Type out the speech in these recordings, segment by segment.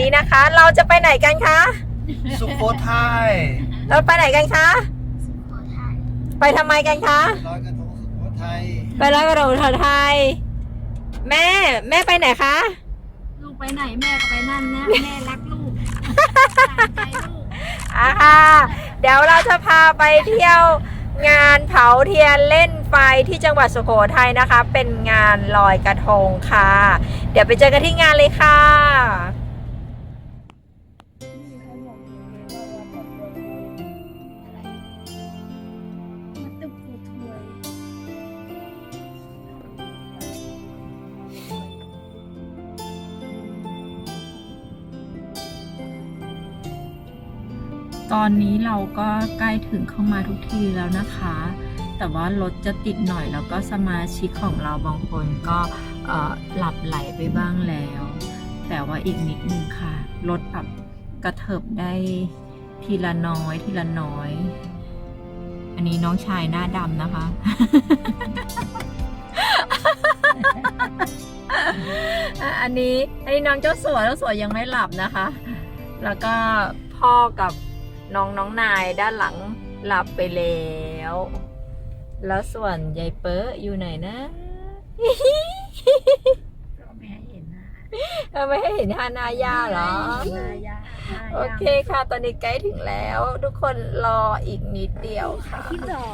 นี้นะคะ เราจะไปไหนกันคะ สุโขทัยเราไปไหนกันคะ ไปทำไมกันคะลอยกระทงสุโขทัยไปร้อยกระโดดไทยแม่ แม่ไปไหนคะ ลูกไปไหนแม่ก็ไปนั่นนะ แม่รักลูกตามใจลูก อะค่ะเดี๋ยวเราจะพาไปเที่ยวงานเผาเทียนเล่นไฟที่จังหวัดสุโขทัยนะคะ เป็นงานลอยกระทงค่ะ เดี๋ยวไปเจอกันที่งานเลยค่ะ ตอนนี้เราก็ใกล้ถึงเข้ามาทุกทีแล้วนะคะ แต่ว่ารถจะติดหน่อยแล้วก็สมาชิกของเราบางคนก็หลับไหลไปบ้างแล้ว แต่ว่าอีกนิดนึงค่ะ รถแบบกระเถิบได้ทีละน้อยทีละน้อย อันนี้น้องชายหน้าดำนะคะอะอันนี้อันนี้น้องเจ้าสัวเจ้าสัวยังไม่หลับนะคะ แล้วก็พ่อกับ น้องน้องนายด้านหลังหลับไปแล้ว แล้วส่วนยายเป๊ะอยู่ไหนนะก็ไม่ให้เห็นหน้าทำไมให้เห็นฮานาย่าเหรอหน้ายาหน้ายาโอเคค่ะ ตอนนี้ใกล้ถึงแล้ว ทุกคนรออีกนิดเดียวค่ะ คิดเหรอ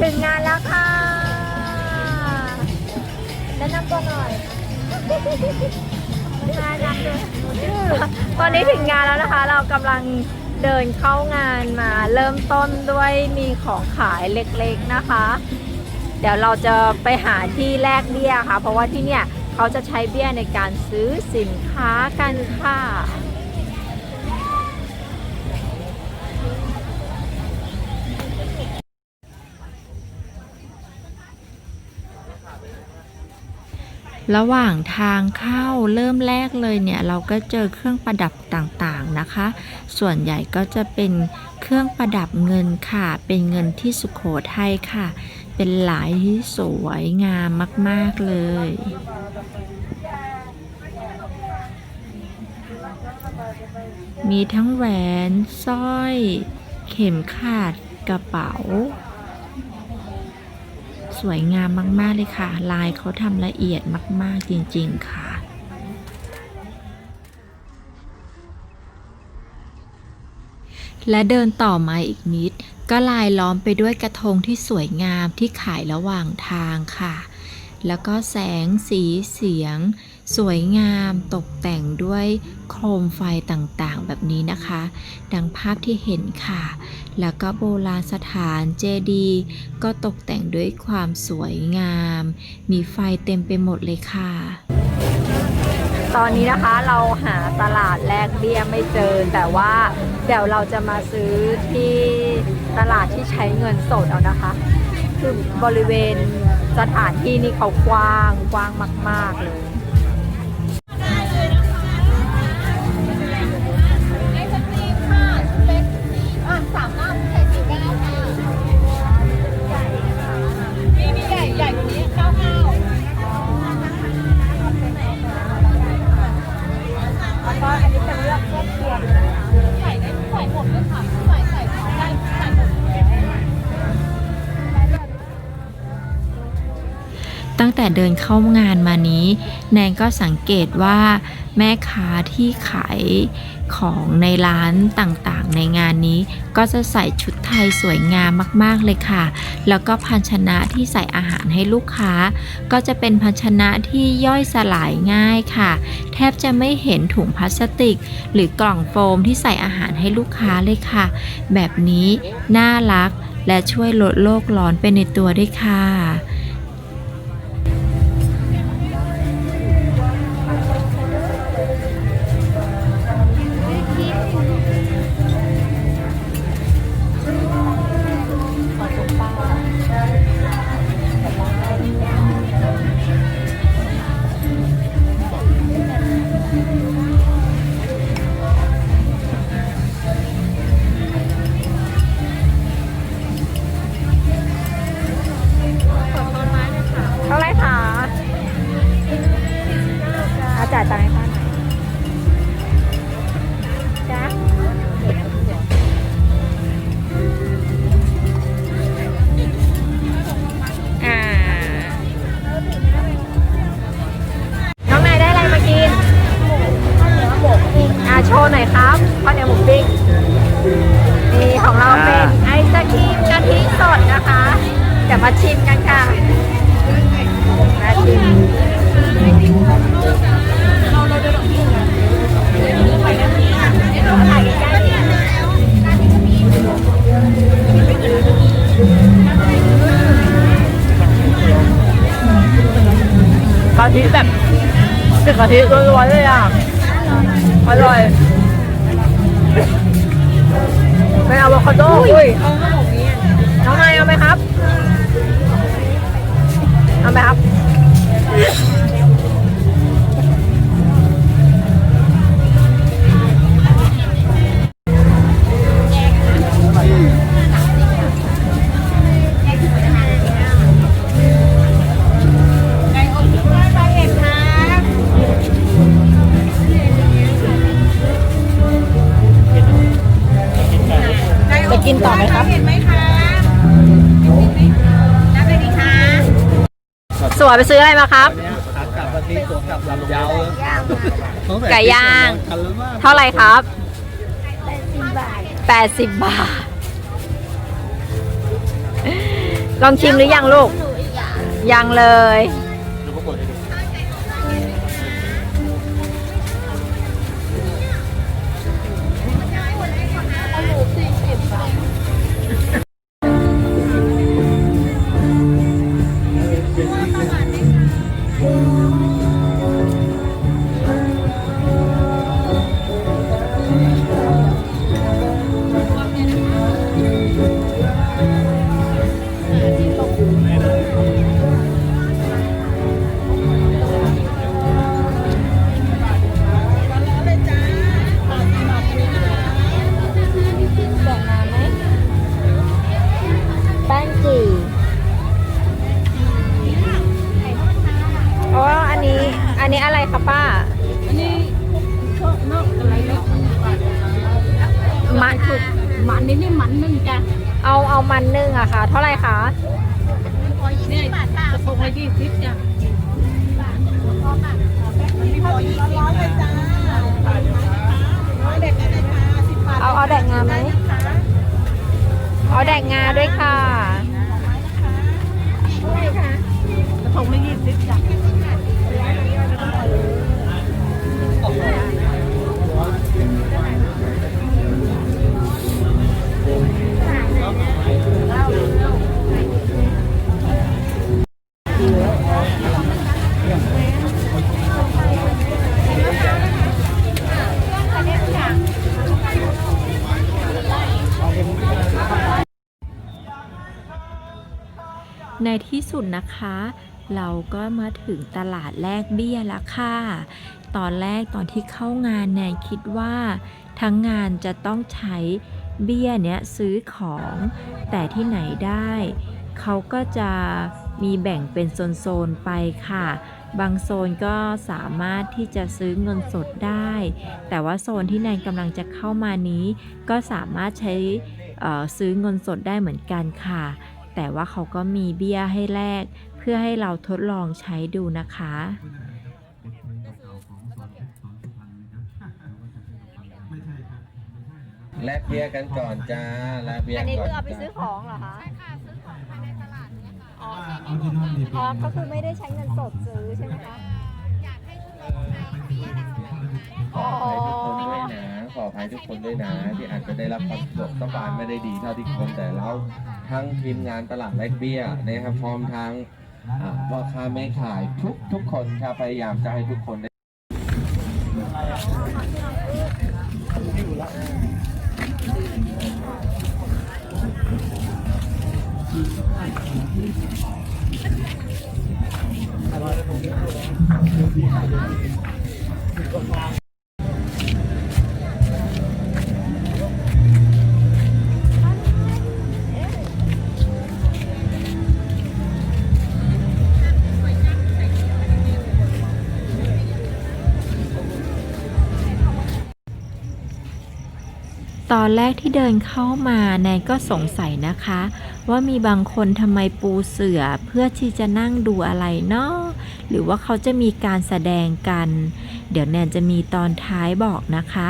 ถึงงานแล้วค่ะ แนะนำตัวหน่อย ตอนนี้ถึงงานแล้วนะคะ เรากำลังเดินเข้างานมาเริ่มต้นด้วยมีของขายเล็กๆนะคะ เดี๋ยวเราจะไปหาที่แลกเบี้ยค่ะ เพราะว่าที่เนี่ยเขาจะใช้เบี้ยในการซื้อสินค้ากันค่ะ ระหว่างทางเข้าเริ่มแรกเลยเนี่ยเราก็เจอเครื่องประดับต่างๆนะคะ ส่วนใหญ่ก็จะเป็นเครื่องประดับเงินค่ะ เป็นเงินที่สุขโขทัยค่ะ เป็นหลายที่สวยงามมากๆเลย มีทั้งแหวนสร้อย เข็มขัดกระเป๋า สวยงามมาก ๆ เลยค่ะ ลายเขาทำละเอียดมาก ๆ จริง ๆ ค่ะและเดินต่อมาอีกนิด ก็ลายล้อมไปด้วยกระทงที่สวยงามที่ขายระหว่างทางค่ะ แล้วก็แสงสีเสียง สวยงามตกแต่งด้วยโคมไฟต่างๆ แบบนี้นะคะ ดังภาพที่เห็นค่ะ แล้วก็โบราณสถานเจดีย์ก็ตกแต่งด้วยความสวยงาม มีไฟเต็มไปหมดเลยค่ะ ตอนนี้นะคะเราหาตลาดแลกเบี้ยไม่เจอ แต่ว่าเดี๋ยวเราจะมาซื้อที่ตลาดที่ใช้เงินสดเอานะคะ คือบริเวณสถานที่นี่เขากว้างกว้างมาก ๆเลย แต่เดินเข้างานมานี้แนนก็สังเกตว่าแม่ค้าที่ขายของในร้านต่างๆ ในงานนี้ ก็จะใส่ชุดไทยสวยงามมากๆเลยค่ะ แล้วก็ภาชนะที่ใส่อาหารให้ลูกค้า ก็จะเป็นภาชนะที่ย่อยสลายง่ายค่ะ แทบจะไม่เห็นถุงพลาสติก หรือกล่องโฟมที่ใส่อาหารให้ลูกค้าเลยค่ะ แบบนี้น่ารักและช่วยลดโลกร้อนไปในตัวด้วยค่ะ มาชิมกันค่ะ มาชิมกะทิแบบติดกะทิล้วนๆเลยอะ อร่อยเป็นอะโวคาโดอุ้ยน้องนายเอาไหมครับ เอาไหมครับจะกินต่อไหมครับเห็นไหมคะรับ วยไปซื้ออะไรมาครับเนี่ยขากลับมาที่ตัวกลับลำยาวเลยไก่ย่างคันละมากเท่าไหร่ครับ 80 บาท ลองชิมหรือยังลูก ยังเลย งาไหมเอาแดกงาด้วย ในที่สุดนะคะ เราก็มาถึงตลาดแลกเบี้ยแล้วค่ะ ตอนแรกตอนที่เข้างานแนนคิดว่าทั้งงานจะต้องใช้เบี้ยเนี้ยซื้อของ แต่ที่ไหนได้ เขาก็จะมีแบ่งเป็นโซนๆไปค่ะ บางโซนก็สามารถที่จะซื้อเงินสดได้ แต่ว่าโซนที่แนนกำลังจะเข้ามานี้ ก็สามารถใช้ซื้อเงินสดได้เหมือนกันค่ะ แต่ว่าเขาก็มีเบี้ยให้แลกเพื่อให้เราทดลองใช้ดูนะคะ แลกเบียร์กันก่อนจ้าแลกเบียร์อันนี้ก่คือเอาไปซื้อของเหรอคะใช่ค่ะซื้อของภายในตลาดเนี่ยค่ะอ๋ออ๋อ ก็คือไม่ได้ใช้เงินสดซื้อใช่ไหมคะขออ ขออภัยทุกคนด้วยนะ ที่อาจจะได้รับความสะดวกสบายไม่ได้ดีเท่าที่ควรแต่เราทั้งทีมงานตลาดแลกเบียนะครับพร้อมทั้งอ่าพ่อค้าแม่ขายทุกทุกคนครับพยายามจะให้ทุกคนได้ อนแรกที่เดินเข้ามาแนนก็สงสัยนะคะ ว่ามีบางคนทำไมปูเสือเพื่อที่จะนั่งดูอะไรเนาะหรือว่าเขาจะมีการแสดงกัน เดี๋ยวแนนจะมีตอนท้ายบอกนะคะ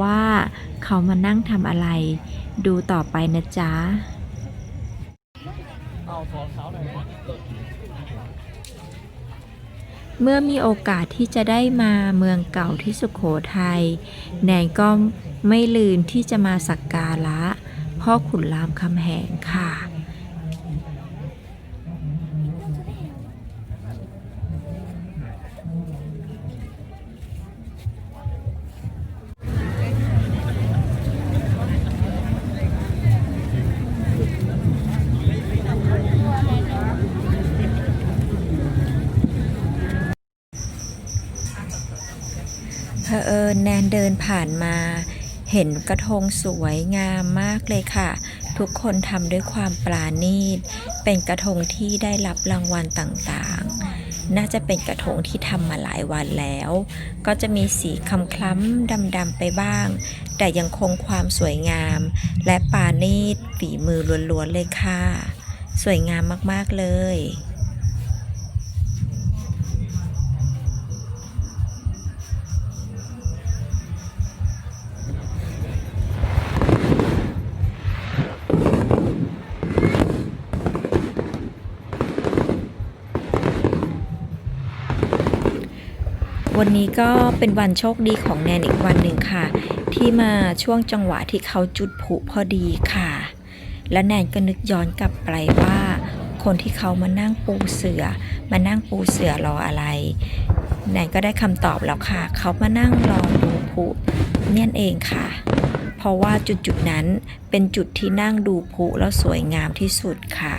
ว่าเขามานั่งทำอะไร ดูต่อไปนะจ๊ะเมื่อมีโอกาสที่จะได้มาเมืองเก่าที่สุขโขทัยแนนก็ ไม่ลืมที่จะมาสักการะพ่อขุนรามคำแหงค่ะเผอิญแนนเดินผ่านมา เห็นกระทงสวยงามมากเลยค่ะ ทุกคนทำด้วยความปราณีต เป็นกระทงที่ได้รับรางวัลต่างๆ น่าจะเป็นกระทงที่ทำมาหลายวันแล้ว ก็จะมีสีคำคล้ำดำๆไปบ้าง แต่ยังคงความสวยงาม และปราณีตฝีมือล้วนๆเลยค่ะ สวยงามมากๆเลย วันนี้ก็เป็นวันโชคดีของแนนอีกวันหนึ่งค่ะ ที่มาช่วงจังหวะที่เขาจุดผุพอดีค่ะ และแนนก็นึกย้อนกลับไปว่า คนที่เขามานั่งปูเสือ มานั่งปูเสือรออะไร แนนก็ได้คำตอบแล้วค่ะ เขามานั่งรอดูผุเนี่ยเองค่ะ เพราะว่าจุดจุดๆนั้นเป็นจุดที่นั่งดูผุแล้วสวยงามที่สุดค่ะ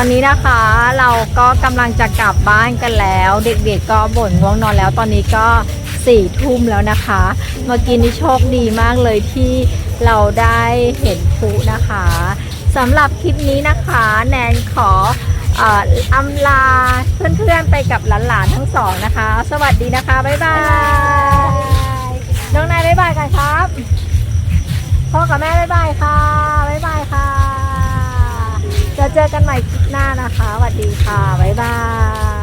อนนี้นะคะเราก็กำลังจะกลับบ้านกันแล้ว เด็กๆก็บ่นง่วงนอนแล้วตอนนี้ก็สี่ทุ่มแล้วนะคะ เมื่อกี้นี้โชคดีมากเลยที่เราได้เห็นพลุนะคะสำหรับคลิปนี้นะคะ แนนขอเอ่ออำลาเพื่อนๆไปกับหลานๆทั้งสองนะคะ สวัสดีนะคะ บ๊ายบาย น้องนายบ๊ายบายกันครับ พ่อกับแม่บ๊ายบายค่ะ บ๊ายบายค่ะ จะเจอกันใหม่คลิปหน้านะคะสวัสดีค่ะ บ๊ายบาย